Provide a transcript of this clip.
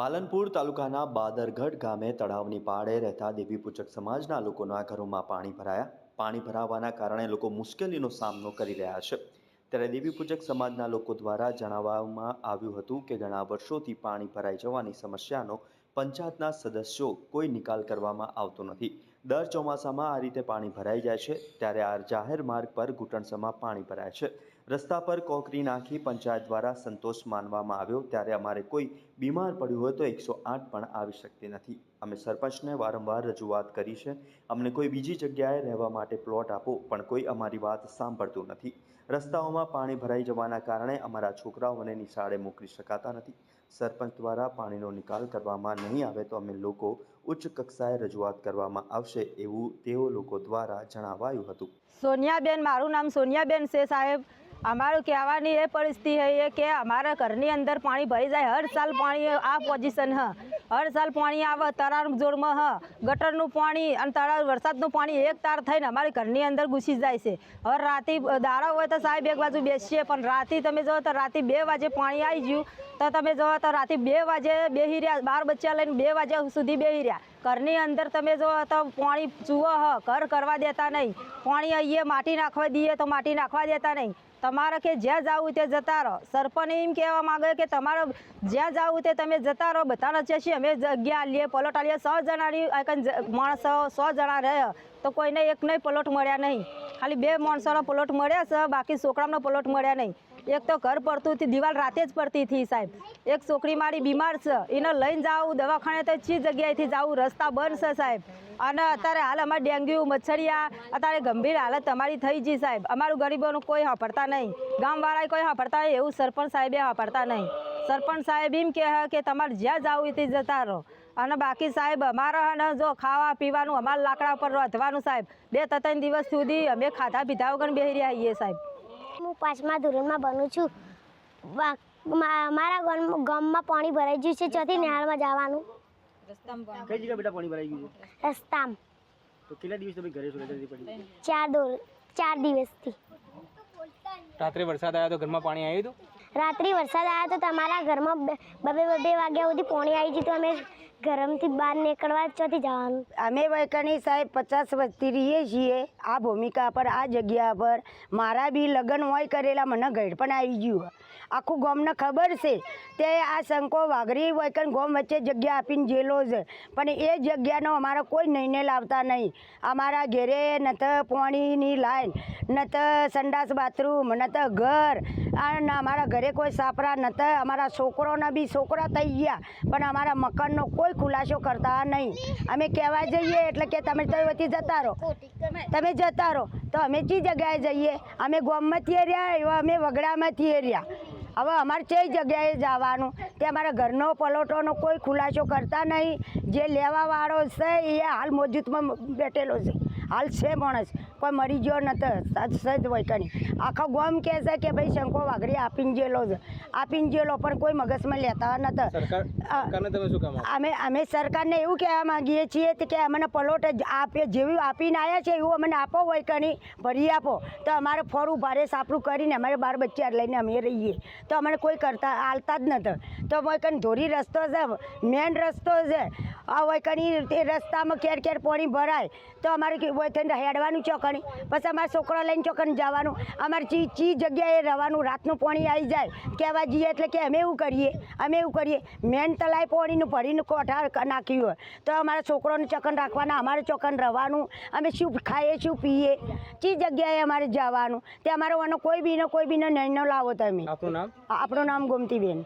પાલનપુર તાલુકાના બાદરગઢ ગામે તળાવની પાળે રહેતા દેવીપૂજક સમાજના લોકોના ઘરોમાં પાણી ભરાયા. પાણી ભરાવાના કારણે લોકો મુશ્કેલીનો સામનો કરી રહ્યા છે. ત્યારે દેવીપૂજક સમાજના લોકો દ્વારા જણાવવામાં આવ્યું હતું કે ઘણા વર્ષોથી પાણી ભરાઈ જવાની સમસ્યાનો પંચાયતના સદસ્યો કોઈ નિકાલ કરવામાં આવતો નથી. દર ચોમાસામાં આ રીતે પાણી ભરાઈ જાય છે, ત્યારે આ જાહેર માર્ગ પર ઘૂંટણસમાં પાણી ભરાય છે. રસ્તા પર કોકરી નાખી પંચાયત દ્વારા સંતોષ માનવામાં આવ્યો, ત્યારે અમારે કોઈ બીમાર પડ્યું હોય તો એકસો આઠ પણ આવી શકતી નથી. અમે સરપંચને વારંવાર રજૂઆત કરી છે, અમને કોઈ બીજી જગ્યાએ રહેવા માટે પ્લોટ આપો, પણ કોઈ અમારી વાત સાંભળતું નથી. રસ્તાઓમાં પાણી ભરાઈ જવાના કારણે અમારા છોકરાઓને નિશાળે મોકલી શકાતા નથી. સરપંચ દ્વારા પાણીનો નિકાલ કરવામાં નહીં આવે તો અમે લોકો ઉચ્ચ કક્ષાએ રજૂઆત કરવામાં આવશે એવું તેઓ લોકો દ્વારા જણાવાયું હતું. સોનિયાબેન, મારું નામ સોનિયાબેન છે સાહેબ. અમારું કહેવાની એ પરિસ્થિતિ છે કે અમારા ઘરની અંદર પાણી ભરી જાય. હર સાલ પાણી આ પોઝિશન હ. હર સાલ પાણી આવે, તરાર જોડમાં હ. ગટરનું પાણી અને તળાવ વરસાદનું પાણી એક તાર થઈને અમારી ઘરની અંદર ઘૂસી જાય છે. હવે રાતે દાડા હોય તો સાહેબ એક બાજુ બેસીએ, પણ રાતે તમે જો તો રાતે બે વાગે પાણી આવી ગયું. તો તમે જો તો રાતે બે વાગે બેહી રહ્યા, બાર બચ્ચા લઈને બે વાગ્યા સુધી બેહી રહ્યા. ઘરની અંદર તમે જો તો પાણી ચૂવો હ, ઘર કરવા દેતા નહીં. પાણી અહીંયા માટી નાખવા દઈએ તો માટી નાખવા દેતા નહીં. તમારે કે જ્યાં જાવું તે જતા રહો. સરપંચ એમ કહેવા માંગે કે તમારે જ્યાં જાવું તે તમે જતા રહો. બધાને છે છીએ અમે જગ્યા લઈએ પલોટ આલીએ. સો જણાની માણસો સો જણા રહે. તો કોઈને એક નહીં પલોટ મળ્યા નહીં. ખાલી બે માણસોનો પલોટ મળ્યા છે. બાકી છોકરાનો પલોટ મળ્યા નહીં. એક તો ઘર પડતું હતી, દિવાલ રાતે જ પડતી હતી સાહેબ. એક છોકરી મારી બીમાર છે, એને લઈને જાઉં, દવાખાને તો છી જગ્યાએથી જાવું રસ્તા બંધ છે સાહેબ. અને અત્યારે હાલ અમારે ડેન્ગ્યુ, મચ્છરિયા, અત્યારે ગંભીર હાલત અમારી થઈ ગઈ સાહેબ. અમારું ગરીબોનું કોઈ વાપરતા નહીં. ગામવાળાએ કોઈ વાપરતા નહીં, એવું સરપંચ સાહેબે વાપરતા નહીં. સરપંચ સાહેબ એમ કહે કે તમારે જ્યાં જાવું તે જતા રહો. અને બાકી સાહેબ, અમારા ને જો ખાવા પીવાનું, અમારા લાકડા પર રાંધવાનું સાહેબ. બે ત્રણ દિવસ સુધી અમે ખાધા પીધા વગર બેહી રહ્યા છીએ સાહેબ. હું પાંચમા ધોરણમાં ભણું છું. મારા ગામ- ગામમાં પાણી ભરાઈ ગયું છે. ચોથી નિહાળમાં જવાનું. કઈ જગ્યા બેટા પાણી ભરાઈ ગયું છે? રસ્તામાં. તો કેટલા દિવસ તમે ઘરે છો? પડી? ચાર દોર ચાર દિવસથી. રાત્રે વરસાદ આવ્યો તો ઘરમાં પાણી આવ્યું હતું? રાત્રે વરસાદ આવ્યો તો તમારા ઘરમાં બે- બબે બબે વાગ્યા સુધી પાણી આવી ગયું તો અમે ઘરમથી બહાર નીકળવા ચોથી જવાનું. અમે વૈકણી સાહેબ પચાસ વર્ષથી રહીએ છીએ. આ ભૂમિકા પર, આ જગ્યા પર મારા બી લગ્ન હોય કરેલા, મને ઘર પણ આવી ગયું આખું ગોમને ખબર છે તે આ શંકો વાઘરી વૈકણ ગોમ વચ્ચે જગ્યા આપીને જેલો છે. પણ એ જગ્યાનો અમારા કોઈ નહીને લાવતા નહીં. અમારા ઘેરે ન તો પાણીની લાઈન, ન તો સંડાસ બાથરૂમ, ન તો ઘર. અને અમારા ઘરે કોઈ સાપરા ન તો અમારા છોકરોના બી છોકરા થઈ ગયા. પણ અમારા મકાનનો કોઈ ખુલાસો કરતા નહીં. અમે કહેવા જઈએ એટલે કે તમે તો વતી જતા રહો. તમે જતા રહો. તો અમે કઈ જગ્યાએ જઈએ? અમે ગોમમાંથી રહ્યા એવા અમે વગડામાંથી રહ્યા હવે અમારે કઈ જગ્યાએ જવાનું? તે અમારા ઘરનો પલોટોનો કોઈ ખુલાસો કરતા નહીં. જે લેવાવાળો છે એ હાલ મોજૂદમાં બેઠેલો છે. હાલ છે માણસ. કોઈ મરી ગયો નતો સજ વૈકણી આખો ગોમ કહે છે કે ભાઈ શંકો વાઘરી આપીને જેલો છે. આપીને જેલો પણ કોઈ મગજમાં લેતા આપો? અમે અમે સરકારને એવું કહેવા માંગીએ છીએ કે અમને પલોટ આપે જેવી આપીને આવ્યા છે એવું અમને આપો હોય કણી ભરી આપો. તો અમારે ફોરું ભારે સાપડું કરીને અમારે બાર બચ્ચા લઈને અમે રહીએ. તો અમને કોઈ કરતા હાલતા જ નથી તો હોય કણ ધોરી રસ્તો છે મેન રસ્તો છે. આ હોય કણી તે રસ્તામાં કેર કેર પાણી ભરાય. તો અમારે કે હેડવાનું થઈને હેડવાનું પછી અમારા છોકરા લઈને ચોકણ જવાનું. અમારે ચી ચી જગ્યાએ રહેવાનું રાતનું પાણી આવી જાય કહેવા જઈએ એટલે કે અમે એવું કરીએ અમે એવું કરીએ. મેન તલાય પાણીનું ભરીને કોઠા નાખ્યું હોય. તો અમારા છોકરાને ચોકન રાખવાના અમારે ચોકન રહેવાનું અમે શું ખાઈએ શું પીએ ચી જગ્યાએ અમારે જવાનું. તે અમારો કોઈ બીનો કોઈ બીનો નહીં લાવો તમે. આપનું નામ? આપણું નામ ગોમતીબેન.